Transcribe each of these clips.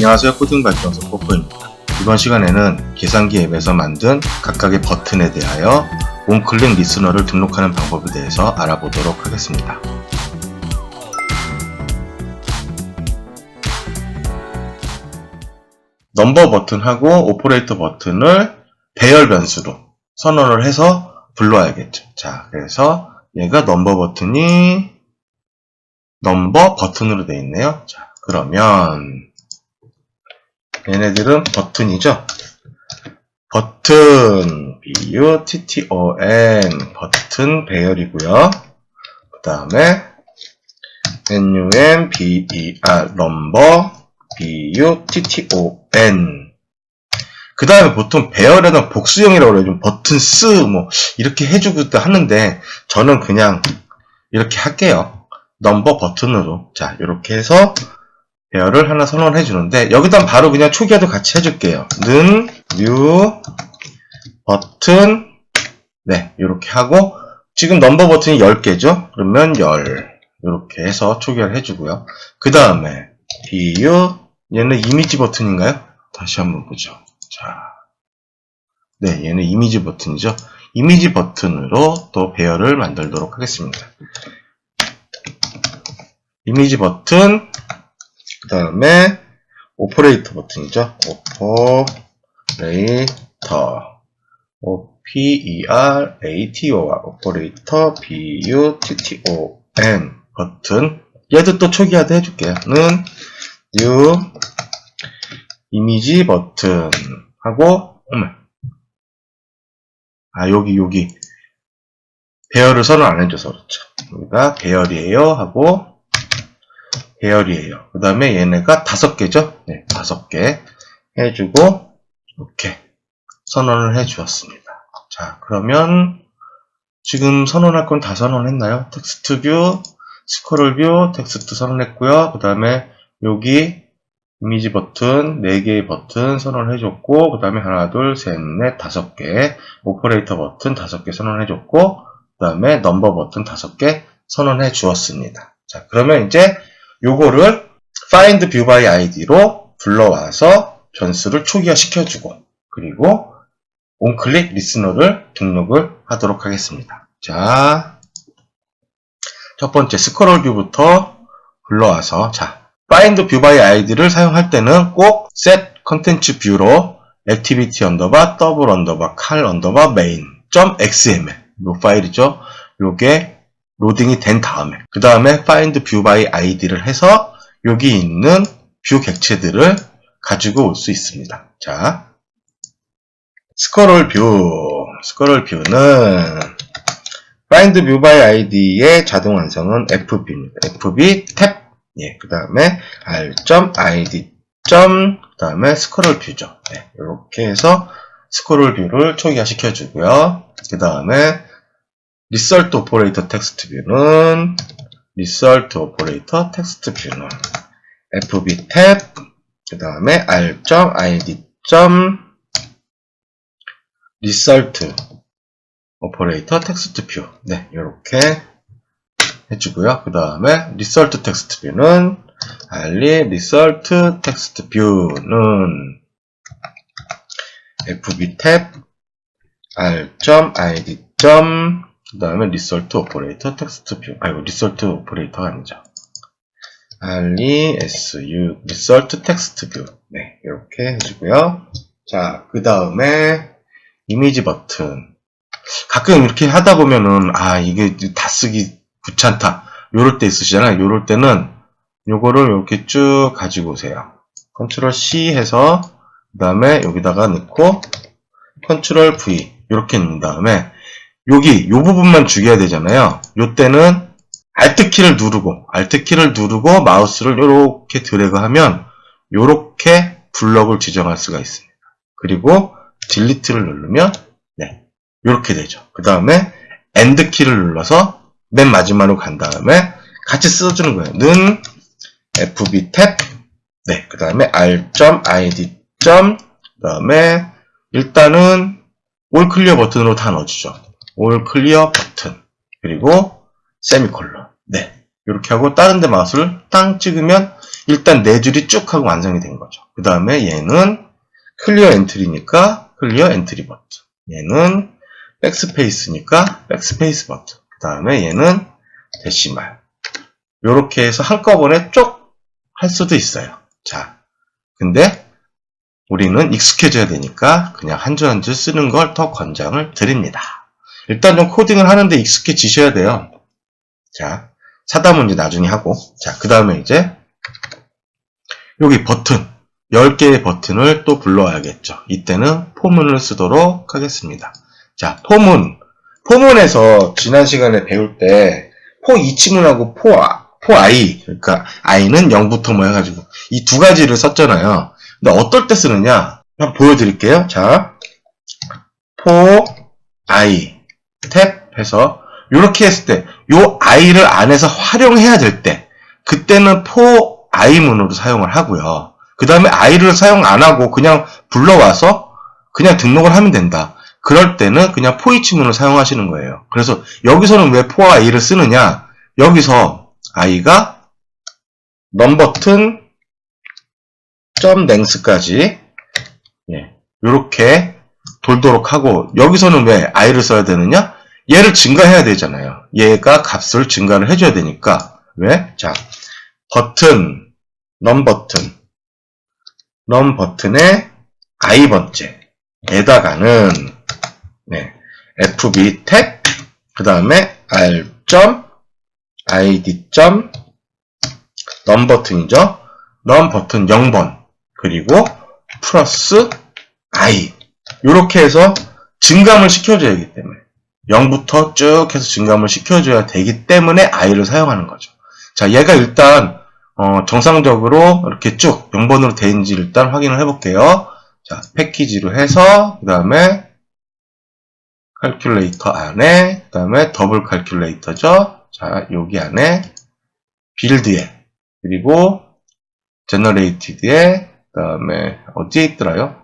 안녕하세요 코딩 발전소 뽀뽀입니다. 이번 시간에는 계산기 앱에서 만든 각각의 버튼에 대하여 온클릭 리스너를 등록하는 방법에 대해서 알아보도록 하겠습니다. 넘버 버튼하고 오퍼레이터 버튼을 배열 변수로 선언을 해서 불러야겠죠. 자, 그래서 얘가 넘버 버튼이 넘버 버튼으로 되어 있네요. 자, 그러면 얘네들은 버튼이죠. 버튼 B-U-T-T-O-N 버튼 배열이고요. 그 다음에 N-U-M-B-E-R 넘버 B-U-T-T-O-N 그 다음에 보통 배열에는 복수형이라고 그래요. 좀 버튼 쓰, 뭐, 이렇게 해주기도 하는데, 저는 그냥 이렇게 할게요. 넘버 버튼으로. 자, 이렇게 해서 배열을 하나 선언해 주는데, 여기다 바로 그냥 초기화도 같이 해줄게요. 는, 뮤, 버튼, 네, 이렇게 하고, 지금 넘버 버튼이 10개죠? 그러면 10. 이렇게 해서 초기화를 해주고요. 그 다음에, BU, 얘는 이미지 버튼인가요? 다시 한번 보죠. 자, 네, 얘는 이미지 버튼이죠. 이미지 버튼으로 또 배열을 만들도록 하겠습니다. 이미지 버튼, 그 다음에 오퍼레이터 버튼이죠. 오퍼레이터, O-P-E-R-A-T-O, 오퍼레이터, B-U-T-T-O-N 버튼. 얘도 또 초기화도 해줄게요. 는 new 이미지 버튼 하고 어머 아 여기 여기 배열을 선언 안 해줘서 그렇죠 여기가 배열이에요 하고 배열이에요. 그 다음에 얘네가 다섯 개죠? 네 다섯 개 해주고 이렇게 선언을 해 주었습니다. 자 그러면 지금 선언할 건 다 선언했나요? 텍스트 뷰 스크롤 뷰 텍스트 선언했고요. 그 다음에 여기 이미지 버튼 4개의 버튼 선언을 해줬고 그 다음에 하나 둘셋넷 다섯 개 오퍼레이터 버튼 5개 선언해 줬고 그 다음에 넘버 버튼 5개 선언해 주었습니다. 자 그러면 이제 요거를 find view by id로 불러와서 변수를 초기화 시켜주고 그리고 onClick listener를 등록을 하도록 하겠습니다 자 첫 번째 스크롤 뷰부터 불러와서 자 find view by id를 사용할 때는 꼭 set content view로 activity 언더바 더블 언더바 칼 언더바 main .xml 요 파일이죠. 요게 로딩이 된 다음에 그 다음에 find view by id를 해서 여기 있는 뷰 객체들을 가지고 올 수 있습니다. 자 스크롤 뷰 스크롤 뷰는 find view by id의 자동 완성은 fb입니다. fb 탭 예, 그 다음에 r.id. 그 다음에 스크롤 뷰죠. 네, 이렇게 해서 스크롤 뷰를 초기화 시켜주고요. 그 다음에 리설트 오퍼레이터 텍스트 뷰는 리설트 오퍼레이터 텍스트 뷰는 fb 탭, 그 다음에 r.id. 리설트 오퍼레이터 텍스트 뷰. 네, 이렇게 해주고요. 그 다음에 result text view는 알리 result text view는 fb 탭 r.id. 그 다음에 result operator text view. 아이고 result operator가 아니죠. 알리 su result text view. 네, 이렇게 해주고요. 자, 그 다음에 이미지 버튼. 가끔 이렇게 하다 보면은 아 이게 다 쓰기 귀찮다. 요럴 때 있으시잖아요. 요럴 때는 요거를 이렇게 쭉 가지고 오세요. 컨트롤 C 해서 그 다음에 여기다가 넣고 컨트롤 V 이렇게 넣은 다음에 여기 요 부분만 죽여야 되잖아요. 요 때는 Alt 키를 누르고 Alt 키를 누르고 마우스를 이렇게 드래그하면 이렇게 블럭을 지정할 수가 있습니다. 그리고 딜리트를 누르면 네 이렇게 되죠. 그 다음에 엔드 키를 눌러서 맨 마지막으로 간 다음에 같이 써주는 거예요. 는 fb 탭, 네, 그 다음에 r.id. 그 다음에 일단은 올 클리어 버튼으로 다 넣어주죠. 올 클리어 버튼. 그리고 세미콜론. 네, 이렇게 하고 다른 데 마우스를 땅 찍으면 일단 네 줄이 쭉 하고 완성이 된 거죠. 그 다음에 얘는 클리어 엔트리니까 클리어 엔트리 버튼. 얘는 백스페이스니까 백스페이스 버튼. 그 다음에 얘는 데시말. 요렇게 해서 한꺼번에 쭉 할 수도 있어요. 자, 근데 우리는 익숙해져야 되니까 그냥 한 줄 한 줄 쓰는 걸 더 권장을 드립니다. 일단 좀 코딩을 하는데 익숙해지셔야 돼요. 자, 사다 문제 나중에 하고. 자, 그 다음에 이제 여기 버튼. 10개의 버튼을 또 불러와야겠죠. 이때는 포문을 쓰도록 하겠습니다. 자, 포문. 포문에서 지난 시간에 배울 때, 포 이치문하고 포, 아- 포 i. 그러니까, i는 0부터 뭐 해가지고, 이 두 가지를 썼잖아요. 근데 어떨 때 쓰느냐? 한번 보여드릴게요. 자, 포, i. 탭 해서, 이렇게 했을 때, 요 i를 안에서 활용해야 될 때, 그때는 포 i문으로 사용을 하고요. 그 다음에 i를 사용 안 하고 그냥 불러와서 그냥 등록을 하면 된다. 그럴 때는 그냥 포이치문을 사용하시는 거예요. 그래서 여기서는 왜 포와 i를 쓰느냐? 여기서 i가 넘버튼 점 랭스까지 예, 이렇게 돌도록 하고 여기서는 왜 i를 써야 되느냐? 얘를 증가해야 되잖아요. 얘가 값을 증가를 해줘야 되니까 왜? 자 버튼 넘 버튼 넘 버튼의 i 번째 에다가는 네, fb 탭, 그 다음에 r 점 id 점넘 버튼이죠. 넘 버튼 0번 그리고 플러스 i 이렇게 해서 증감을 시켜줘야 하기 때문에 0부터 쭉 해서 증감을 시켜줘야 되기 때문에 i를 사용하는 거죠. 자, 얘가 일단 어, 정상적으로 이렇게 쭉 0번으로 되는지 일단 확인을 해볼게요. 자, 패키지로 해서 그 다음에 칼큘레이터 안에 그 다음에 더블 칼큘레이터죠. 자, 여기 안에 빌드에 그리고 제너레이티드에 그 다음에 어디에 있더라요?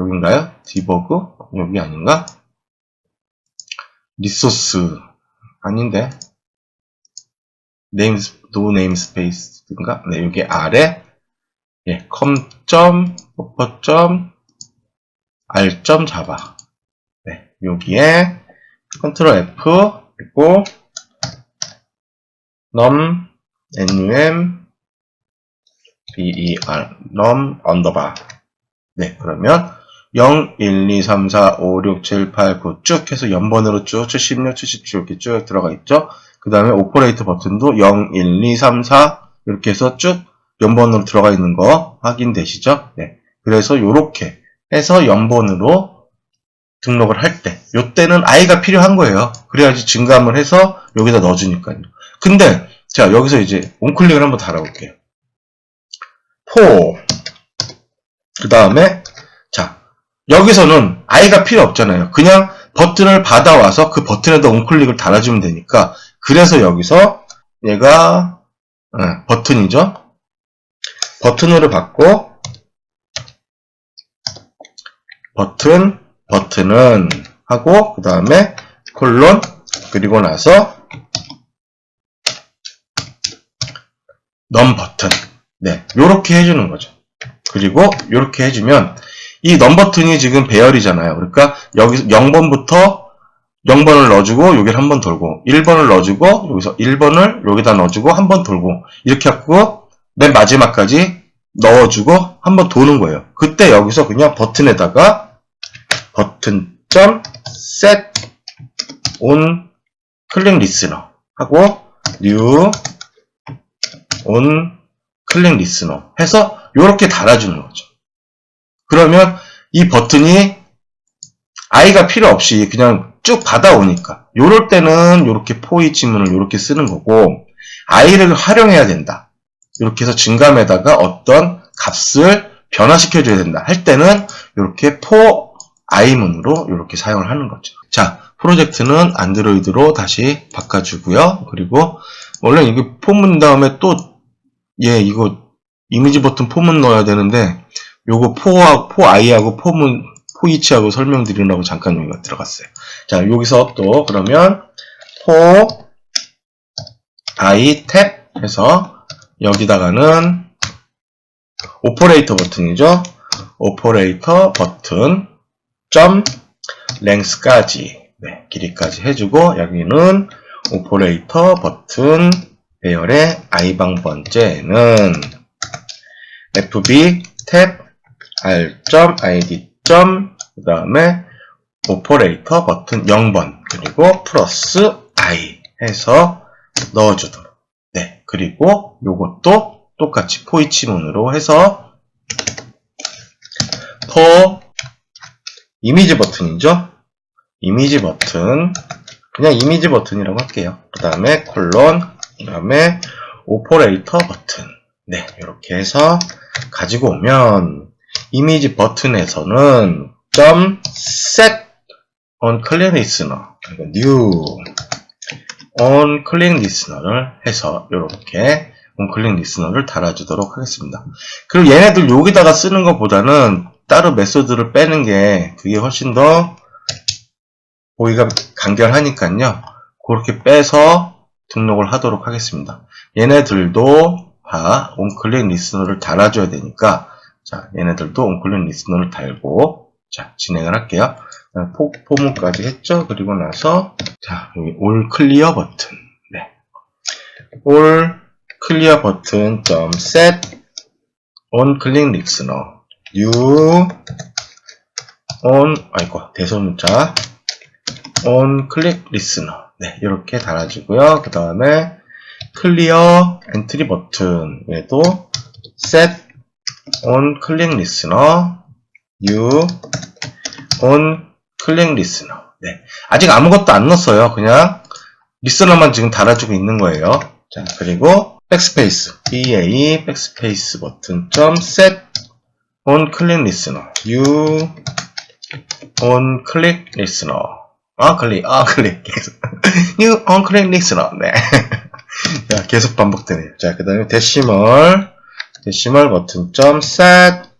여긴가요? 디버그? 여기 아닌가? 리소스 아닌데 네임 노 네임 스페이스인가? 네, 여기 아래 예, com. 버퍼. r. 자바 네, 여기에 컨트롤 F 그리고 num num ber num 언더바 네, 그러면 0, 1, 2, 3, 4, 5, 6, 7, 8, 9 쭉 해서 연번으로 쭉 76, 77 이렇게 쭉 들어가 있죠. 그 다음에 오퍼레이터 버튼도 0, 1, 2, 3, 4 이렇게 해서 쭉 연번으로 들어가 있는 거 확인되시죠? 네. 그래서 이렇게 해서 연번으로 등록을 할 때, 요때는 i가 필요한 거예요. 그래야지 증감을 해서 여기다 넣어주니까요. 근데, 자, 여기서 이제 온클릭을 한번 달아볼게요. 포, 그 다음에, 자, 여기서는 i가 필요 없잖아요. 그냥 버튼을 받아와서 그 버튼에다 온클릭을 달아주면 되니까, 그래서 여기서 얘가 예, 버튼이죠. 버튼으로 받고 버튼 버튼은 하고 그 다음에 콜론 그리고 나서 넘 버튼 네 요렇게 해주는 거죠. 그리고 요렇게 해주면 이 넘 버튼이 지금 배열이잖아요. 그러니까 여기서 0번부터 0번을 넣어주고 여기를 한 번 돌고 1번을 넣어주고 여기서 1번을 여기다 넣어주고 한 번 돌고 이렇게 하고 맨 마지막까지 넣어주고 한 번 도는 거예요. 그때 여기서 그냥 버튼에다가 버튼 점 set on 클릭 리스너 하고 new on 클릭 리스너 해서 이렇게 달아주는 거죠. 그러면 이 버튼이 i가 필요 없이 그냥 쭉 받아오니까 요럴 때는 이렇게 포이 지문을 이렇게 쓰는 거고 i를 활용해야 된다. 이렇게 해서 증감에다가 어떤 값을 변화시켜 줘야 된다 할 때는 이렇게 포 i문으로 이렇게 사용을 하는 거죠. 자, 프로젝트는 안드로이드로 다시 바꿔주고요. 그리고 원래 이게 포문 다음에 또 예, 이거 이미지 버튼 포문 넣어야 되는데 요거 포와 포 i하고 포문 포이치하고 설명드리려고 잠깐 여기가 들어갔어요. 자, 여기서 또 그러면 포 I 탭 해서 여기다가는 오퍼레이터 버튼이죠. 오퍼레이터 버튼 점 랭스까지 네, 길이까지 해주고 여기는 오퍼레이터 버튼 배열의 i방 번째는 fb 탭 r.id. 그 다음에 오퍼레이터 버튼 0번 그리고 플러스 i 해서 넣어주도록. 네 그리고 요것도 똑같이 포이치문으로 해서 for 이미지 버튼이죠. 이미지 버튼. 그냥 이미지 버튼이라고 할게요. 그 다음에 콜론 그 다음에 오퍼레이터 버튼. 네 이렇게 해서 가지고 오면 이미지 버튼에서는 점 set on click listener 그리고 new on click listener를 해서 이렇게 on click listener를 달아주도록 하겠습니다. 그리고 얘네들 여기다가 쓰는 것보다는 따로 메소드를 빼는 게 그게 훨씬 더 보기가 간결하니까요. 그렇게 빼서 등록을 하도록 하겠습니다. 얘네들도 다 onClick listener를 달아줘야 되니까 자, 얘네들도 onClick listener를 달고 자, 진행을 할게요. 포, 포문까지 했죠? 그리고 나서 자, 여기 all clear 버튼. 네. all clear 버튼 점 set on click listener new on 아이고 대소문자 on click listener 네 이렇게 달아주고요 그 다음에 clear entry 버튼 얘도 set on click listener new on click listener 네 아직 아무것도 안 넣었어요 그냥 리스너만 지금 달아주고 있는 거예요 자 그리고 백스페이스 ba 백스페이스 버튼 점 set on click listener you on click listener 아 클릭 아 클릭 계속 you on click listener 네 자, 계속 반복되네요 자 그 다음에 데시멀 데시멀 버튼 점 set.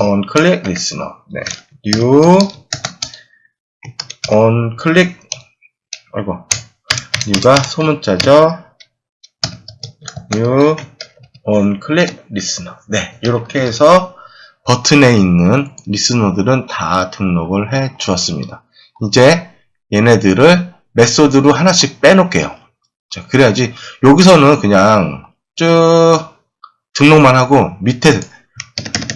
on click listener 네. you on click. 아이고. you가 소문자죠. new. on click listener. 네, 이렇게 해서 버튼에 있는 리스너들은 다 등록을 해 주었습니다. 이제 얘네들을 메소드로 하나씩 빼놓을게요. 자, 그래야지 여기서는 그냥 쭉 등록만 하고 밑에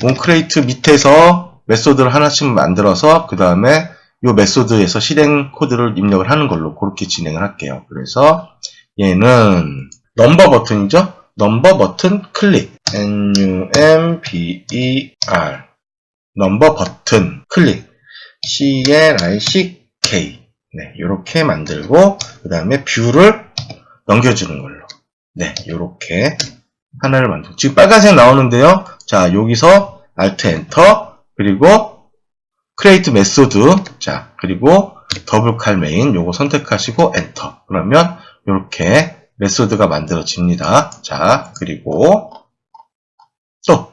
온크레이트 밑에서 메소드를 하나씩 만들어서 그 다음에 이 메소드에서 실행 코드를 입력을 하는 걸로 그렇게 진행을 할게요. 그래서 얘는 넘버 버튼이죠? 넘버 버튼 클릭. N-U-M-B-E-R. 넘버 버튼 클릭. C-L-I-C-K. 네, 이렇게 만들고, 그 다음에 뷰를 넘겨주는 걸로. 네, 이렇게 하나를 만들고. 지금 빨간색 나오는데요. 자, 여기서 Alt Enter, 그리고 크레이트 메소드. 자, 그리고 더블 칼 메인 요거 선택하시고 엔터. 그러면 이렇게 메소드가 만들어집니다. 자, 그리고 또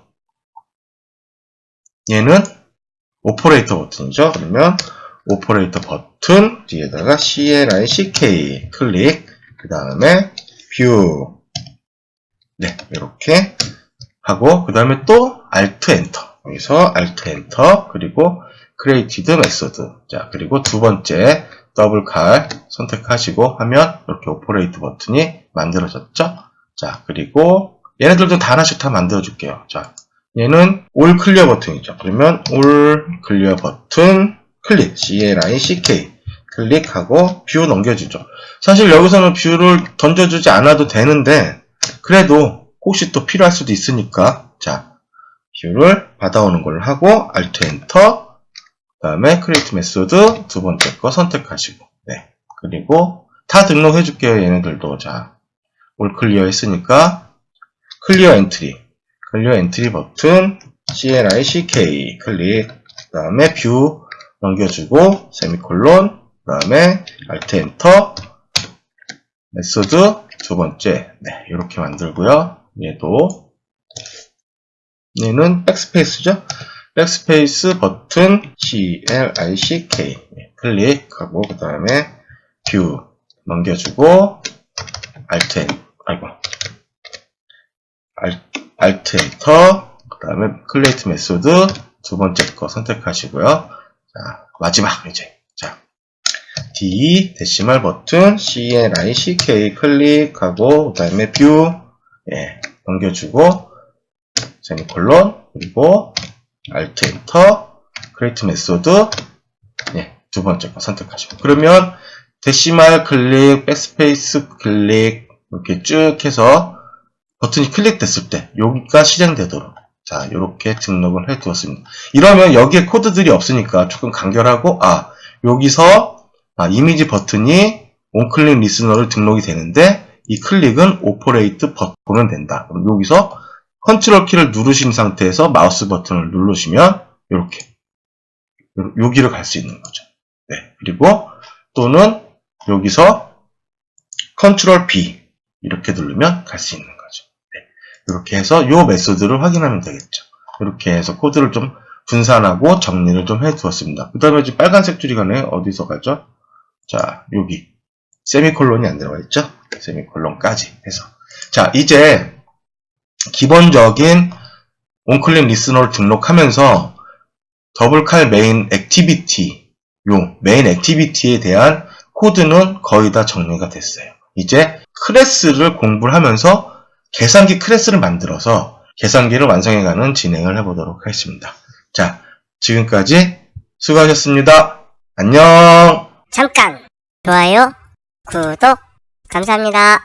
얘는 오퍼레이터 버튼이죠. 그러면 오퍼레이터 버튼 뒤에다가 CLICK 클릭 그 다음에 뷰 네, 이렇게 하고 그 다음에 또 Alt 엔터 여기서 Alt 엔터 그리고 created 메소드 자 그리고 두 번째 더블 칼 선택하시고 하면 이렇게 오퍼레이트 버튼이 만들어졌죠. 자, 그리고 얘네들도 다 하나씩 다 만들어 줄게요. 자, 얘는 올 클리어 버튼이죠. 그러면 올 클리어 버튼 클릭, CLICK 클릭하고 뷰 넘겨주죠. 사실 여기서는 뷰를 던져주지 않아도 되는데 그래도 혹시 또 필요할 수도 있으니까 자, 뷰를 받아오는 걸 하고 Alt 엔터 그 다음에 크리에이트 메소드 두 번째 거 선택하시고 네. 그리고 다 등록해 줄게요 얘네들도. 자올 클리어 했으니까 클리어 엔트리. 클리어 엔트리 버튼 CLICK 클릭. 그 다음에 뷰 넘겨주고 세미콜론. 그 다음에 Alt 엔터 메소드 두 번째 네 이렇게 만들고요 얘도 얘는 백스페이스죠 백스페이스 버튼 CLICK 클릭하고 그 다음에 뷰 넘겨주고 Alt, 아이고. Alt, 엔터, 그 다음에 create 메소드 두 번째 거 선택하시고요. 자, 마지막 이제. 자, D, 데시멀 버튼, CLI, CK 클릭하고, 그 다음에 뷰, 예, 넘겨주고, 세미콜론, 그리고 Alt 엔터, create 메소드, 예, 두 번째 거 선택하시고. 그러면 데시말 클릭, 백스페이스 클릭, 이렇게 쭉 해서 버튼이 클릭됐을 때 여기가 실행되도록 자 이렇게 등록을 해 두었습니다. 이러면 여기에 코드들이 없으니까 조금 간결하고 아 여기서 아, 이미지 버튼이 온클릭 리스너를 등록이 되는데 이 클릭은 오퍼레이트 보면 된다. 그럼 여기서 컨트롤 키를 누르신 상태에서 마우스 버튼을 누르시면 이렇게 여기를 갈 수 있는 거죠. 네 그리고 또는 여기서 컨트롤 B 이렇게 누르면 갈 수 있는 거죠. 네. 이렇게 해서 이 메소드를 확인하면 되겠죠. 이렇게 해서 코드를 좀 분산하고 정리를 좀 해두었습니다. 그 다음에 빨간색 줄이 가네 어디서 가죠? 자 여기 세미콜론이 안 들어가 있죠? 세미콜론까지 해서 자 이제 기본적인 온클릭 리스너를 등록하면서 더블칼 메인 액티비티 요 메인 액티비티에 대한 코드는 거의 다 정리가 됐어요. 이제 클래스를 공부를 하면서 계산기 클래스를 만들어서 계산기를 완성해가는 진행을 해보도록 하겠습니다. 자, 지금까지 수고하셨습니다. 안녕! 잠깐! 좋아요, 구독, 감사합니다.